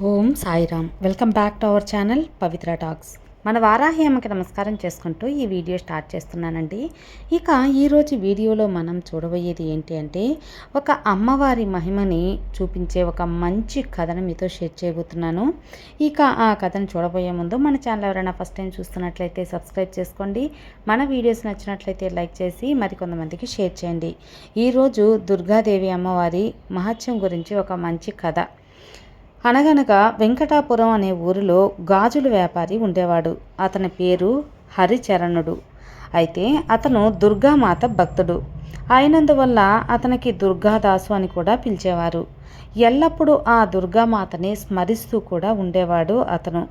Om Sairam. Welcome back to our channel Pavitra talks. మన వారాహి అమ్మకి నమస్కారం చేసుకుంటూ ఈ వీడియో స్టార్ట్ చేస్తున్నానండి. ఇక ఈరోజు వీడియోలో మనం చూడబోయేది ఏంటి అంటే ఒక అమ్మవారి మహిమని చూపించే ఒక మంచి కథను మీతో షేర్ చేయబోతున్నాను. ఇక ఆ కథను చూడబోయే ముందు మన ఛానల్ ఎవరైనా ఫస్ట్ టైం చూస్తున్నట్లయితే సబ్స్క్రైబ్ చేసుకోండి. మన వీడియోస్ నచ్చినట్లయితే లైక్ చేసి మరికొంతమందికి షేర్ చేయండి. ఈరోజు దుర్గాదేవి అమ్మవారి మహత్యం గురించి ఒక మంచి కథ. అనగనగా వెంకటాపురం అనే ఊరిలో గాజుల వ్యాపారి ఉండేవాడు. అతని పేరు హరిచరణుడు. అయితే అతను దుర్గామాత భక్తుడు. అయినందువల్ల అతనికి దుర్గాదాసు అని కూడా పిలిచేవారు. ఎల్లప్పుడూ ఆ దుర్గామాతని స్మరిస్తూ కూడా ఉండేవాడు అతను.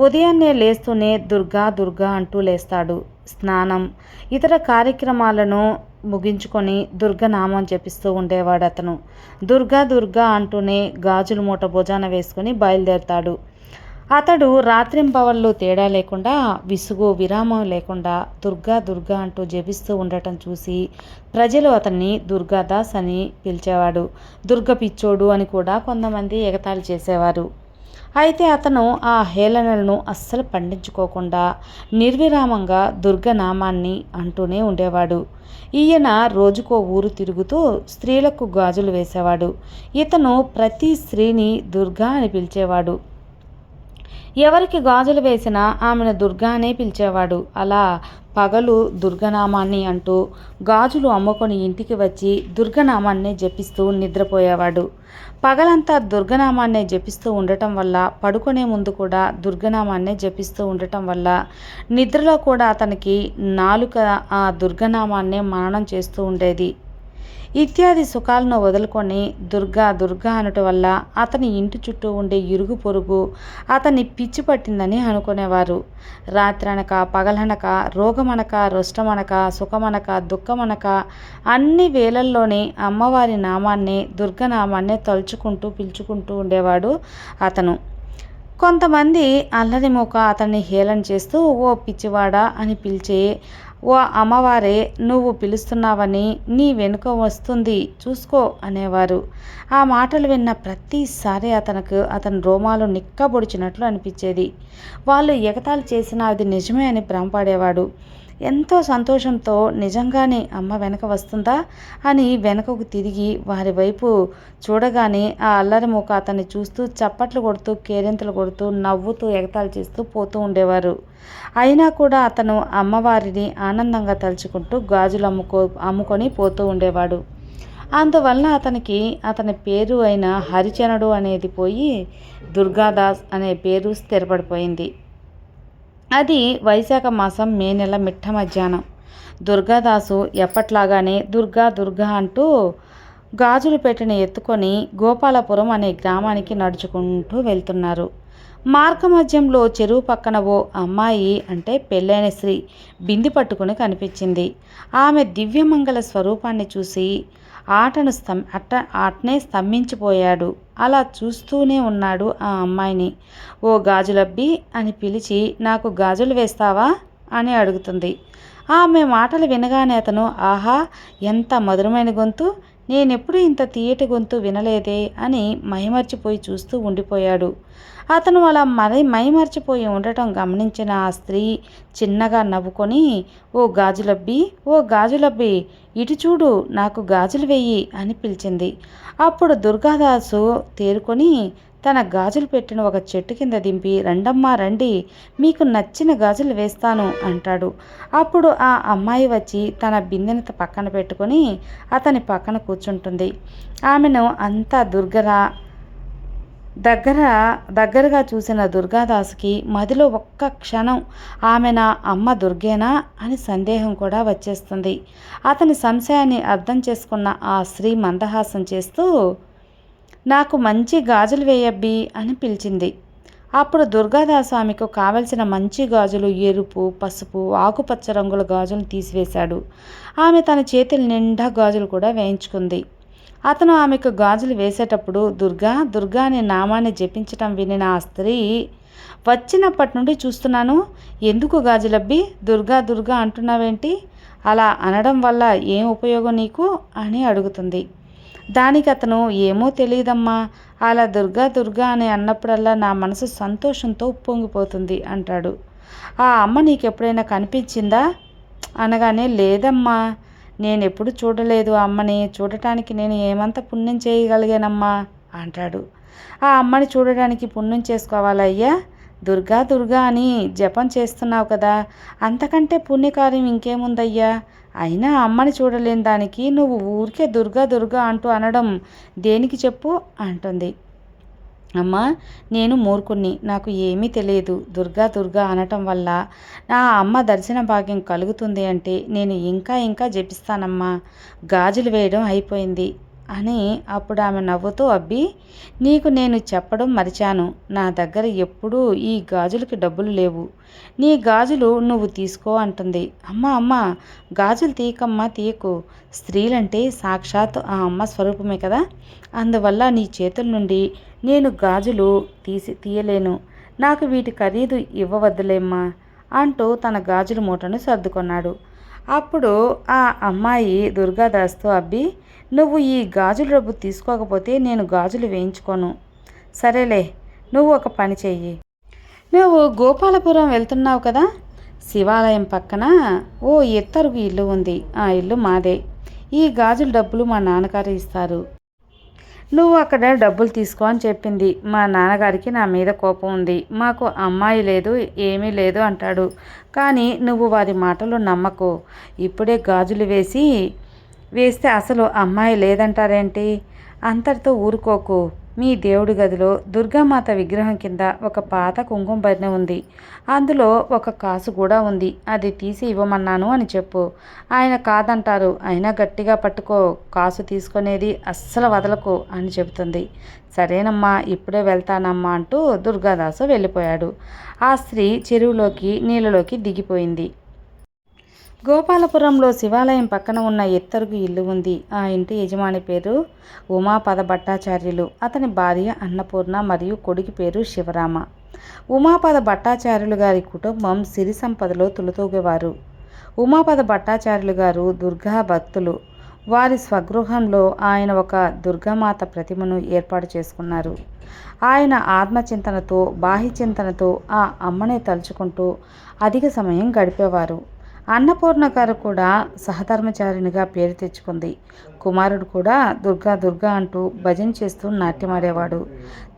ఉదయాన్నే లేస్తూనే దుర్గా దుర్గా అంటూ లేస్తాడు. స్నానం ఇతర కార్యక్రమాలను ముగించుకొని దుర్గనామం జపిస్తూ ఉండేవాడు అతను దుర్గా దుర్గా అంటూనే గాజుల మూట భుజాన వేసుకుని బయలుదేరతాడు. అతడు రాత్రింపవళ్ళు తేడా లేకుండా విసుగు విరామం లేకుండా దుర్గా దుర్గా అంటూ జపిస్తూ ఉండటం చూసి ప్రజలు అతన్ని దుర్గాదాస్ అని పిలిచేవాడు. దుర్గ పిచ్చోడు అని కూడా కొంతమంది ఎగతాళి చేసేవారు. అయితే అతను ఆ హేళనలను అస్సలు పండించుకోకుండా నిర్విరామంగా దుర్గనామాన్ని అంటూనే ఉండేవాడు. ఈయన రోజుకో ఊరు తిరుగుతూ స్త్రీలకు గాజులు వేసేవాడు. ఇతను ప్రతి స్త్రీని దుర్గా అని పిలిచేవాడు. ఎవరికి గాజులు వేసినా ఆమెను దుర్గా అనే పిలిచేవాడు. అలా పగలు దుర్గనామాన్ని అంటూ గాజులు అమ్ముకొని ఇంటికి వచ్చి దుర్గనామాన్ని జపిస్తూ నిద్రపోయేవాడు. పగలంతా దుర్గనామాన్నే జపిస్తూ ఉండటం వల్ల పడుకునే ముందు కూడా దుర్గనామాన్నే జపిస్తూ ఉండటం వల్ల నిద్రలో కూడా అతనికి నాలుక ఆ దుర్గనామాన్నే మననం చేస్తూ ఉండేది. ఇత్యాది సుఖాలను వదులుకొని దుర్గా దుర్గా అనటం వల్ల అతని ఇంటి చుట్టూ ఉండే ఇరుగు పొరుగు అతన్ని పిచ్చి పట్టిందని అనుకునేవారు. రాత్రనక పగలనక రోగమనక రుష్టమనక సుఖమనక దుఃఖమనక అన్ని వేళల్లోనే అమ్మవారి నామాన్నే దుర్గనామాన్నే తలుచుకుంటూ పిలుచుకుంటూ ఉండేవాడు అతను. కొంతమంది అల్లరి మూక అతన్ని హేళన చేస్తూ ఓ పిచ్చివాడా అని పిలిచే ఓ అమ్మవారే నువ్వు పిలుస్తున్నావని నీ వెనుక వస్తుంది చూసుకో అనేవారు. ఆ మాటలు విన్న ప్రతిసారి అతనికి అతని రోమాలు నిక్కబొడిచినట్లు అనిపించేది. వాళ్ళు ఎగతాళి చేసిన అది నిజమే అని భ్రమపడేవాడు. ఎంతో సంతోషంతో నిజంగానే అమ్మ వెనక వస్తుందా అని వెనకకు తిరిగి వారి వైపు చూడగానే ఆ అల్లరి మూక అతన్ని చూస్తూ చప్పట్లు కొడుతూ కేరింతలు కొడుతూ నవ్వుతూ ఎగతాళి చేస్తూ పోతూ ఉండేవారు. అయినా కూడా అతను అమ్మవారిని ఆనందంగా తలుచుకుంటూ గాజులు అమ్ముకో అమ్ముకొని పోతూ ఉండేవాడు. అందువల్ల అతనికి అతని పేరు అయిన హరిచనుడు అనేది పోయి దుర్గాదాస్ అనే పేరు స్థిరపడిపోయింది. అది వైశాఖ మాసం మే నెల మిట్ట మధ్యాహ్నం. దుర్గాదాసు ఎప్పట్లాగానే దుర్గా దుర్గా అంటూ గాజులు పెట్టిన ఎత్తుకొని గోపాలపురం అనే గ్రామానికి నడుచుకుంటూ వెళ్తున్నారు. మార్గమధ్యంలో చెరువు పక్కన ఓ అమ్మాయి అంటే పెళ్ళైన స్త్రీ బింది పట్టుకుని కనిపించింది. ఆమె దివ్యమంగళ స్వరూపాన్ని చూసి ఆటను స్తం అట్ట ఆటనే స్తంభించిపోయాడు. అలా చూస్తూనే ఉన్నాడు ఆ అమ్మాయిని. ఓ గాజులబ్బి అని పిలిచి నాకు గాజులు వేస్తావా? అని అడుగుతుంది. ఆమె మాటలు వినగానే అతను ఆహా ఎంత మధురమైన గొంతు! నేనెప్పుడు ఇంత తీయటి గొంతు వినలేదే అని మైమర్చిపోయి చూస్తూ ఉండిపోయాడు. అతను అలా మరి మైమర్చిపోయి ఉండటం గమనించిన ఆ స్త్రీ చిన్నగా నవ్వుకొని ఓ గాజులబ్బి ఓ గాజులబ్బి ఇటు చూడు నాకు గాజులు వెయ్యి అని పిలిచింది. అప్పుడు దుర్గాదాసు తేరుకొని తన గాజులు పెట్టిన ఒక చెట్టు కింద దింపి రండమ్మా రండి మీకు నచ్చిన గాజులు వేస్తాను అంటాడు. అప్పుడు ఆ అమ్మాయి వచ్చి తన బిందెనత పక్కన పెట్టుకొని అతని పక్కన కూర్చుంటుంది. ఆమెను అంతా దుర్గరా దగ్గర దగ్గరగా చూసిన దుర్గాదాసుకి మదిలో ఒక్క క్షణం ఆమె నా అమ్మ దుర్గేనా అని సందేహం కూడా వచ్చేస్తుంది. అతని సంశయాన్ని అర్థం చేసుకున్న ఆ స్త్రీ మందహాసం చేస్తూ నాకు మంచి గాజులు వేయబ్బి అని పిలిచింది. అప్పుడు దుర్గాదాస్వామికు కావలసిన మంచి గాజులు ఎరుపు పసుపు ఆకుపచ్చ రంగుల గాజులు తీసివేశాడు. ఆమె తన చేతుల నిండా గాజులు కూడా వేయించుకుంది. అతను ఆమెకు గాజులు వేసేటప్పుడు దుర్గా దుర్గా అనే నామాన్ని జపించటం వినిన ఆ స్త్రీ వచ్చినప్పటి నుండి చూస్తున్నాను. ఎందుకు గాజులబ్బి? దుర్గా దుర్గా అంటున్నావేంటి? అలా అనడం వల్ల ఏం ఉపయోగం నీకు? అని అడుగుతుంది. దానికి అతను ఏమో తెలియదమ్మా అలా దుర్గా దుర్గా అని అన్నప్పుడల్లా నా మనసు సంతోషంతో ఉప్పొంగిపోతుంది అంటాడు. ఆ అమ్మ నీకు ఎప్పుడైనా కనిపించిందా? అనగానే లేదమ్మా. నేను ఎప్పుడు చూడలేదు అమ్మని. చూడటానికి నేను ఏమంత పుణ్యం చేయగలిగానమ్మా అంటాడు. ఆ అమ్మని చూడడానికి పుణ్యం చేసుకోవాలయ్యా. దుర్గా దుర్గా అని జపం చేస్తున్నావు కదా. అంతకంటే పుణ్యకార్యం ఇంకేముందయ్యా? అయినా అమ్మని చూడలేని దానికి నువ్వు ఊరికే దుర్గా దుర్గా అంటూ అనడం దేనికి చెప్పు? అంటుంది. అమ్మ నేను మూర్ఖుణ్ణి. నాకు ఏమీ తెలియదు. దుర్గా దుర్గా అనటం వల్ల నా అమ్మ దర్శన భాగ్యం కలుగుతుంది అంటే నేను ఇంకా ఇంకా జపిస్తానమ్మా. గాజులు వేయడం అయిపోయింది. అని అప్పుడు ఆమె నవ్వుతూ అబ్బి నీకు నేను చెప్పడం మరిచాను. నా దగ్గర ఎప్పుడూ ఈ గాజులకి డబ్బులు లేవు. నీ గాజులు నువ్వు తీసుకో అంటుంది. అమ్మ అమ్మ గాజులు తీయకమ్మ తీయకు స్త్రీలంటే సాక్షాత్ ఆ అమ్మ స్వరూపమే కదా. అందువల్ల నీ చేతుల నుండి నేను గాజులు తీసి తీయలేను. నాకు వీటి ఖరీదు ఇవ్వవద్దులేమ్మా అంటూ తన గాజుల మూటను సర్దుకొన్నాడు. అప్పుడు ఆ అమ్మాయి దుర్గాదాస్తో అబ్బి నువ్వు ఈ గాజుల డబ్బు తీసుకోకపోతే నేను గాజులు వేయించుకోను. సరేలే నువ్వు ఒక పని చెయ్యి. నువ్వు గోపాలపురం వెళ్తున్నావు కదా? శివాలయం పక్కన ఓ ఎత్తరుగు ఇల్లు ఉంది. ఆ ఇల్లు మాదే. ఈ గాజుల డబ్బులు మా నాన్నగారు ఇస్తారు. నువ్వు అక్కడ డబ్బులు తీసుకో అని చెప్పింది. మా నాన్నగారికి నా మీద కోపం ఉంది. మాకు అమ్మాయి లేదు ఏమీ లేదు అంటాడు. కానీ నువ్వు వారి మాటలు నమ్మకు. ఇప్పుడే గాజులు వేసి వేస్తే అసలు అమ్మాయి లేదంటారేంటి? అంతటితో ఊరుకోకు. మీ దేవుడి గదిలో దుర్గామాత విగ్రహం కింద ఒక పాత కుంకుమ భరిణ ఉంది. అందులో ఒక కాసు కూడా ఉంది. అది తీసి ఇవ్వమన్నాను అని చెప్పు. ఆయన కాదంటారు. అయినా గట్టిగా పట్టుకో. కాసు తీసుకునేది అస్సలు వదలకు అని చెబుతుంది. సరేనమ్మా ఇప్పుడే వెళ్తానమ్మా అంటూ దుర్గాదాసు వెళ్ళిపోయాడు. ఆ స్త్రీ చెరువులోకి నీళ్ళలోకి దిగిపోయింది. గోపాలపురంలో శివాలయం పక్కన ఉన్న ఎత్తరుగు ఇల్లు ఉంది. ఆ ఇంటి యజమాని పేరు ఉమాపద భట్టాచార్యులు. అతని భార్య అన్నపూర్ణ మరియు కొడుకు పేరు శివరామ. ఉమాపద భట్టాచార్యులు గారి కుటుంబం సిరి సంపదలో తులతూగేవారు. ఉమాపద భట్టాచార్యులు గారు దుర్గా భక్తులు. వారి స్వగృహంలో ఆయన ఒక దుర్గామాత ప్రతిమను ఏర్పాటు చేసుకున్నారు. ఆయన ఆత్మచింతనతో బాహ్యచింతనతో ఆ అమ్మనే తలుచుకుంటూ అధిక సమయం గడిపేవారు. అన్నపూర్ణ గారు కూడా సహధర్మచారినిగా పేరు తెచ్చుకుంది. కుమారుడు కూడా దుర్గా దుర్గా అంటూ భజన చేస్తూ నాట్యమాడేవాడు.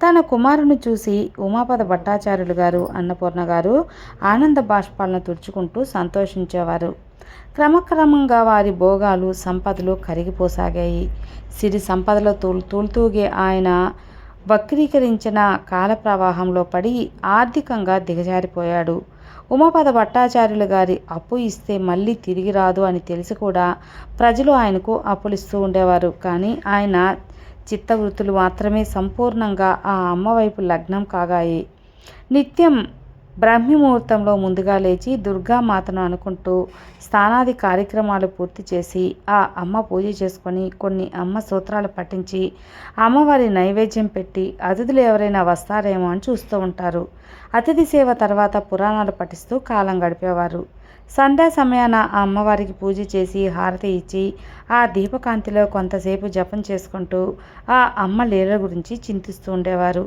తన కుమారుని చూసి ఉమాపద భట్టాచార్యులు గారు అన్నపూర్ణ గారు ఆనంద బాష్పాలను తుడుచుకుంటూ సంతోషించేవారు. క్రమక్రమంగా వారి భోగాలు సంపదలు కరిగిపోసాగాయి. సిరి సంపదలో తూలు తూలుతూగే ఆయన వక్రీకరించిన కాల ప్రవాహంలో పడి ఆర్థికంగా దిగజారిపోయాడు. ఉమాపద భట్టాచార్యులు గారి అప్పు ఇస్తే మళ్ళీ తిరిగి రాదు అని తెలిసి కూడా ప్రజలు ఆయనకు అప్పులు ఇస్తూ ఉండేవారు. కానీ ఆయన చిత్తవృత్తులు మాత్రమే సంపూర్ణంగా ఆ అమ్మ వైపు లగ్నం కాగాయి. నిత్యం బ్రహ్మముహూర్తంలో ముందుగా లేచి దుర్గామాతను అనుకుంటూ స్నానాది కార్యక్రమాలు పూర్తి చేసి ఆ అమ్మ పూజ చేసుకొని కొన్ని అమ్మ సూత్రాలు పఠించి అమ్మవారి నైవేద్యం పెట్టి అతిథులు ఎవరైనా వస్తారేమో అని చూస్తూ ఉంటారు. అతిథి సేవ తర్వాత పురాణాలు పఠిస్తూ కాలం గడిపేవారు. సంధ్యా సమయాన ఆ అమ్మవారికి పూజ చేసి హారతి ఇచ్చి ఆ దీపకాంతిలో కొంతసేపు జపం చేసుకుంటూ ఆ అమ్మ లీల గురించి చింతిస్తూ ఉండేవారు.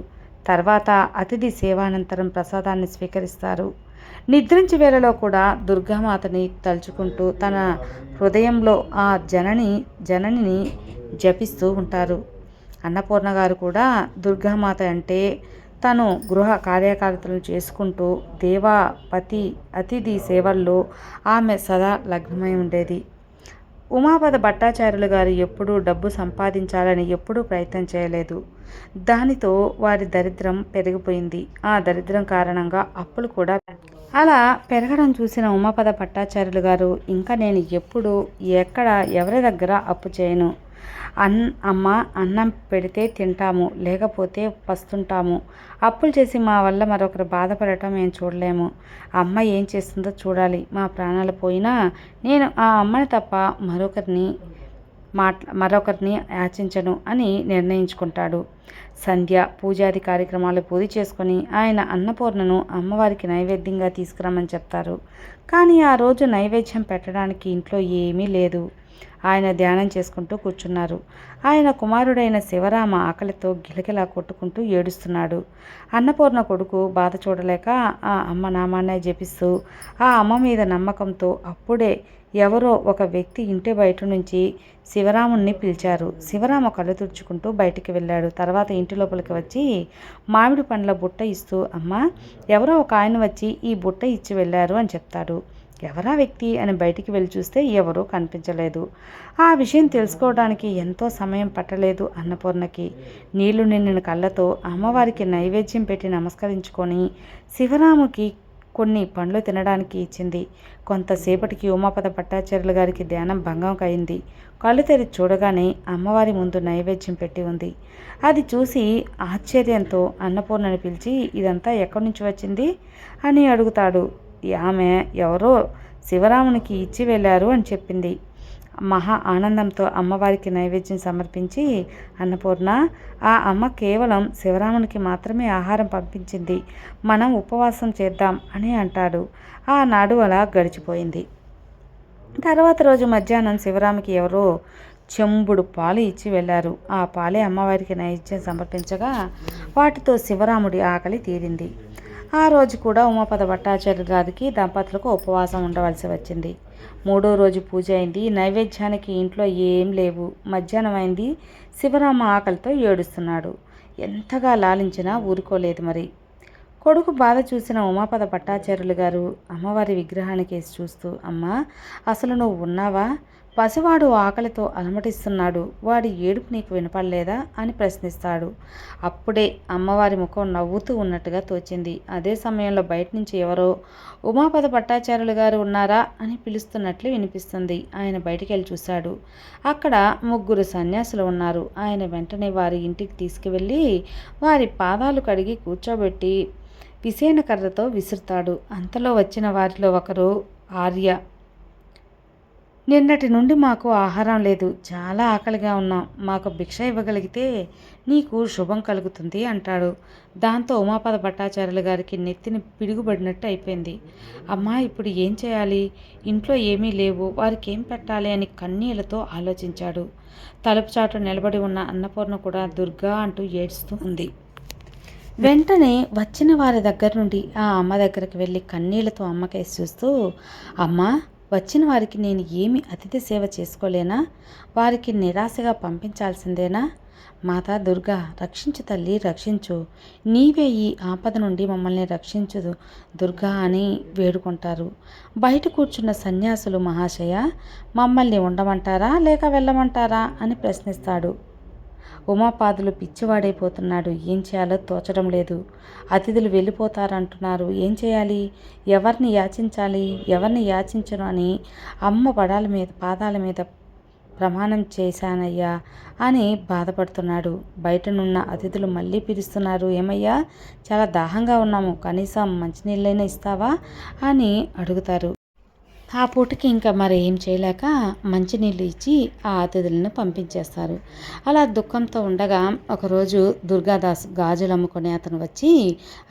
తర్వాత అతిథి సేవానంతరం ప్రసాదాన్ని స్వీకరిస్తారు. నిద్రించి వేళలో కూడా దుర్గామాతని తలుచుకుంటూ తన హృదయంలో ఆ జనని జననిని జపిస్తూ ఉంటారు. అన్నపూర్ణ గారు కూడా దుర్గామాత అంటే తను గృహ కార్యకర్తలను చేసుకుంటూ దేవాపతి అతిథి సేవల్లో ఆమె సదా లగ్నమై ఉండేది. ఉమాపద భట్టాచార్యులు గారు ఎప్పుడూ డబ్బు సంపాదించాలని ఎప్పుడూ ప్రయత్నం చేయలేదు. దానితో వారి దరిద్రం పెరిగిపోయింది. ఆ దరిద్రం కారణంగా అప్పులు కూడా అలా పెరగడం చూసిన ఉమాపద భట్టాచార్యులు గారు ఇంకా నేను ఎప్పుడు ఎక్కడ ఎవరి దగ్గర అప్పు చేయను? అన్ అమ్మ అన్నం పెడితే తింటాము లేకపోతే పస్తుంటాము. అప్పులు చేసి మా వల్ల మరొకరు బాధపడటం మేము చూడలేము. అమ్మ ఏం చేస్తుందో చూడాలి. మా ప్రాణాలు పోయినా నేను ఆ అమ్మని తప్ప మరొకరిని మాట్లా మరొకరిని యాచించను అని నిర్ణయించుకుంటాడు. సంధ్య పూజాది కార్యక్రమాలు పూర్తి చేసుకొని ఆయన అన్నపూర్ణను అమ్మవారికి నైవేద్యంగా తీసుకురమ్మని చెప్తారు. కానీ ఆ రోజు నైవేద్యం పెట్టడానికి ఇంట్లో ఏమీ లేదు. ఆయన ధ్యానం చేసుకుంటూ కూర్చున్నారు. ఆయన కుమారుడైన శివరామ ఆకలితో గిలగిలా కొట్టుకుంటూ ఏడుస్తున్నాడు. అన్నపూర్ణ కొడుకు బాధ చూడలేక ఆ అమ్మ నామాన్నే జపిస్తూ ఆ అమ్మ మీద నమ్మకంతో అప్పుడే ఎవరో ఒక వ్యక్తి ఇంటి బయట నుంచి శివరాముణ్ణి పిలిచారు. శివరామ కళ్ళు తుడుచుకుంటూ బయటికి వెళ్ళాడు. తర్వాత ఇంటి లోపలికి వచ్చి మామిడి పండ్ల బుట్ట ఇస్తూ అమ్మ ఎవరో ఒక ఆయన వచ్చి ఈ బుట్ట ఇచ్చి వెళ్ళారు అని చెప్తాడు. ఎవరా వ్యక్తి అని బయటికి వెళ్ళి చూస్తే ఎవరూ కనిపించలేదు. ఆ విషయం తెలుసుకోవడానికి ఎంతో సమయం పట్టలేదు అన్నపూర్ణకి. నీళ్ళు నిండిన కళ్ళతో అమ్మవారికి నైవేద్యం పెట్టి నమస్కరించుకొని శివరాముకి కొన్ని పండ్లు తినడానికి ఇచ్చింది. కొంతసేపటికి ఉమాపద పట్టాచార్యుల గారికి ధ్యానం భంగం అయింది కళ్ళు తెరిచి చూడగానే అమ్మవారి ముందు నైవేద్యం పెట్టి ఉంది. అది చూసి ఆశ్చర్యంతో అన్నపూర్ణని పిలిచి ఇదంతా ఎక్కడి నుంచి వచ్చింది? అని అడుగుతాడు. ఆమె ఎవరో శివరామునికి ఇచ్చి వెళ్ళారు అని చెప్పింది. మహా ఆనందంతో అమ్మవారికి నైవేద్యం సమర్పించి అన్నపూర్ణ ఆ అమ్మ కేవలం శివరామునికి మాత్రమే ఆహారం పంపించింది. మనం ఉపవాసం చేద్దాం అని అంటాడు. ఆనాడు అలా గడిచిపోయింది. తర్వాత రోజు మధ్యాహ్నం శివరాముకి ఎవరో చెంబుడు పాలు ఇచ్చి వెళ్ళారు. ఆ పాలే అమ్మవారికి నైవేద్యం సమర్పించగా వాటితో శివరాముడి ఆకలి తీరింది. ఆ రోజు కూడా ఉమాపద భట్టాచార్య గారికి దంపతులకు ఉపవాసం ఉండవలసి వచ్చింది. మూడో రోజు పూజ అయింది. నైవేద్యానికి ఇంట్లో ఏం లేవు. మధ్యాహ్నం అయింది. శివరామ ఆకలితో ఏడుస్తున్నాడు. ఎంతగా లాలించినా ఊరుకోలేదు మరి. కొడుకు బాధ చూసిన ఉమాపద భట్టాచార్యులు గారు అమ్మవారి విగ్రహానికి చూస్తూ అమ్మ అసలు నువ్వు ఉన్నావా? పసివాడు ఆకలితో అలమటిస్తున్నాడు. వాడి ఏడుపు నీకు వినపడలేదా? అని ప్రశ్నిస్తాడు. అప్పుడే అమ్మవారి ముఖం నవ్వుతూ ఉన్నట్టుగా తోచింది. అదే సమయంలో బయట నుంచి ఎవరో ఉమాపద భట్టాచార్యులు గారు ఉన్నారా? అని పిలుస్తున్నట్లు వినిపిస్తుంది. ఆయన బయటికి వెళ్ళి చూశాడు. అక్కడ ముగ్గురు సన్యాసులు ఉన్నారు. ఆయన వెంటనే వారి ఇంటికి తీసుకువెళ్ళి వారి పాదాలు కడిగి కూర్చోబెట్టి విసేన కర్రతో విసురుతాడు. అంతలో వచ్చిన వారిలో ఒకరు ఆర్య నిన్నటి నుండి మాకు ఆహారం లేదు. చాలా ఆకలిగా ఉన్నాం. మాకు భిక్ష ఇవ్వగలిగితే నీకు శుభం కలుగుతుంది అంటాడు. దాంతో ఉమాపద భట్టాచార్యులు గారికి నెత్తిని పిడుగుబడినట్టు అయిపోయింది. అమ్మా ఇప్పుడు ఏం చేయాలి? ఇంట్లో ఏమీ లేవు. వారికి ఏం పెట్టాలి అని కన్నీళ్ళతో ఆలోచించాడు. తలుపు చాటు నిలబడి ఉన్న అన్నపూర్ణ కూడా దుర్గా అంటూ ఏడుస్తూ ఉంది. వెంటనే వచ్చిన వారి దగ్గర నుండి ఆ అమ్మ దగ్గరికి వెళ్ళి కన్నీళ్ళతో అమ్మకేసి చూస్తూ అమ్మ వచ్చిన వారికి నేను ఏమి అతిథి సేవ చేసుకోలేనా? వారికి నిరాశగా పంపించాల్సిందేనా? మాతా దుర్గా రక్షించు తల్లి రక్షించు. నీవే ఈ ఆపద నుండి మమ్మల్ని రక్షించు దుర్గా అని వేడుకుంటారు. బయట కూర్చున్న సన్యాసులు మహాశయ మమ్మల్ని ఉండమంటారా లేక వెళ్ళమంటారా అని ప్రశ్నిస్తాడు. ఉమాపాదులు పిచ్చివాడైపోతున్నాడు. ఏం చేయాలో తోచడం లేదు. అతిథులు వెళ్ళిపోతారంటున్నారు. ఏం చేయాలి? ఎవరిని యాచించాలి? ఎవరిని యాచించను అని అమ్మ పడాల మీద పాదాల మీద ప్రమాణం చేశానయ్యా అని బాధపడుతున్నాడు. బయటనున్న అతిథులు మళ్ళీ పిలుస్తున్నారు. ఏమయ్యా? చాలా దాహంగా ఉన్నాము. కనీసం మంచినీళ్ళైనా ఇస్తావా? అని అడుగుతారు. ఆ పూటకి ఇంకా మరి ఏం చేయలేక మంచినీళ్ళు ఇచ్చి ఆ అతిథులను పంపించేస్తారు. అలా దుఃఖంతో ఉండగా ఒకరోజు దుర్గాదాస్ గాజులు అమ్ముకునే అతను వచ్చి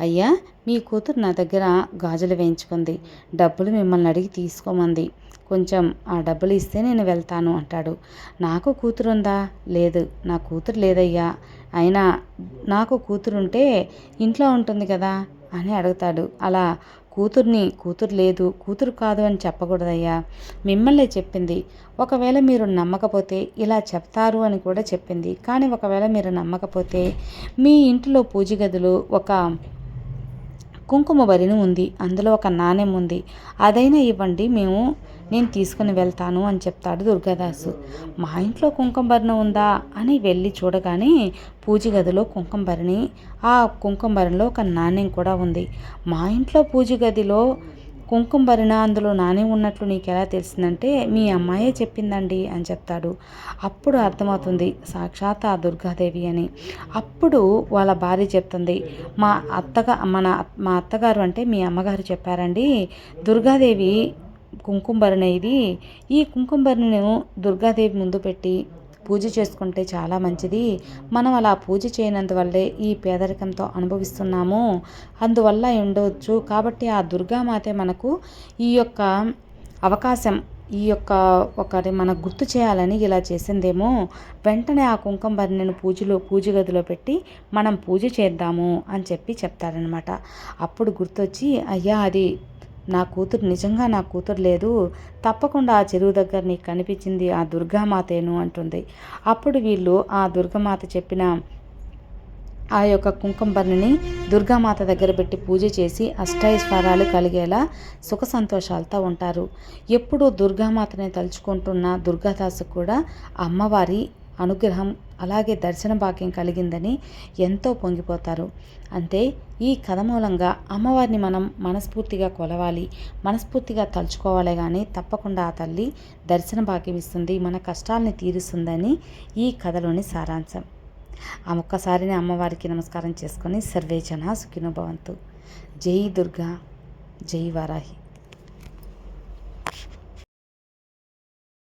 అయ్యా మీ కూతురు నా దగ్గర గాజులు వేయించుకుంది. డబ్బులు మిమ్మల్ని అడిగి తీసుకోమంది. కొంచెం ఆ డబ్బులు ఇస్తే నేను వెళ్తాను అంటాడు. నాకు కూతురుందా? లేదు. నా కూతురు లేదయ్యా. అయినా నాకు కూతురుంటే ఇంట్లో ఉంటుంది కదా అని అడుగుతాడు. అలా కూతుర్ని కూతురు లేదు కూతురు కాదు అని చెప్పకూడదయ్యా. మిమ్మల్ని చెప్పింది. ఒకవేళ మీరు నమ్మకపోతే ఇలా చెప్తారు అని కూడా చెప్పింది. కానీ ఒకవేళ మీరు నమ్మకపోతే మీ ఇంటిలో పూజ గదిలో ఒక కుంకుమ భరిణి ఉంది. అందులో ఒక నాణ్యం ఉంది. అదైనా ఇవ్వండి. మేము నేను తీసుకుని వెళ్తాను అని చెప్తాడు దుర్గాదాసు. మా ఇంట్లో కుంకుమ భరణ ఉందా అని వెళ్ళి చూడగానే పూజ గదిలో కుంకుమ భరణి ఆ కుంకుమ భరణిలో ఒక నాణ్యం కూడా ఉంది. మా ఇంట్లో పూజ గదిలో కుంకుమ భరిణ అందులో నాణ్యం ఉన్నట్లు నీకు ఎలా తెలిసిందంటే మీ అమ్మాయే చెప్పిందండి అని చెప్తాడు. అప్పుడు అర్థమవుతుంది సాక్షాత్ ఆ దుర్గాదేవి అని. అప్పుడు వాళ్ళ భార్య చెప్తుంది మా అత్తగా మన మా అత్తగారు అంటే మీ అమ్మగారు చెప్పారండి దుర్గాదేవి కుంకుమభరణ ఇది ఈ కుంకుమభరణను దుర్గాదేవి ముందు పెట్టి పూజ చేసుకుంటే చాలా మంచిది. మనం అలా పూజ చేయనందువల్లే ఈ పేదరికంతో అనుభవిస్తున్నాము. అందువల్ల ఉండవచ్చు కాబట్టి ఆ దుర్గామాతే మనకు ఈ యొక్క అవకాశం ఈ యొక్క ఒకటి మనకు గుర్తు చేయాలని ఇలా చేసిందేమో. వెంటనే ఆ కుంకుమ భరణిని పూజలో పూజ గదిలో పెట్టి మనం పూజ చేద్దాము అని చెప్పి చెప్తారనమాట అప్పుడు గుర్తొచ్చి అయ్యా అది నా కూతురు నిజంగా నా కూతురు లేదు. తప్పకుండా ఆ చెరువు దగ్గర నీకు కనిపించింది ఆ దుర్గామాతేను అంటుంది. అప్పుడు వీళ్ళు ఆ దుర్గామాత చెప్పిన ఆ యొక్క కుంకుమ బర్ణిని దుర్గామాత దగ్గర పెట్టి పూజ చేసి అష్టైశ్వరాలు కలిగేలా సుఖ సంతోషాలతో ఉంటారు. ఎప్పుడూ దుర్గామాతని తలుచుకుంటున్న దుర్గాదాసు కూడా అమ్మవారి అనుగ్రహం అలాగే దర్శన భాగ్యం కలిగిందని ఎంతో పొంగిపోతారు. అంటే ఈ కథ మూలంగా అమ్మవారిని మనం మనస్ఫూర్తిగా కొలవాలి మనస్ఫూర్తిగా తలుచుకోవాలి కానీ తప్పకుండా ఆ తల్లి దర్శన భాగ్యం ఇస్తుంది మన కష్టాలని తీరుస్తుందని ఈ కథలోని సారాంశం. ఆ ఒక్కసారిని అమ్మవారికి నమస్కారం చేసుకొని సర్వే జన సుఖినోభవంతు జై దుర్గా జై వారాహి.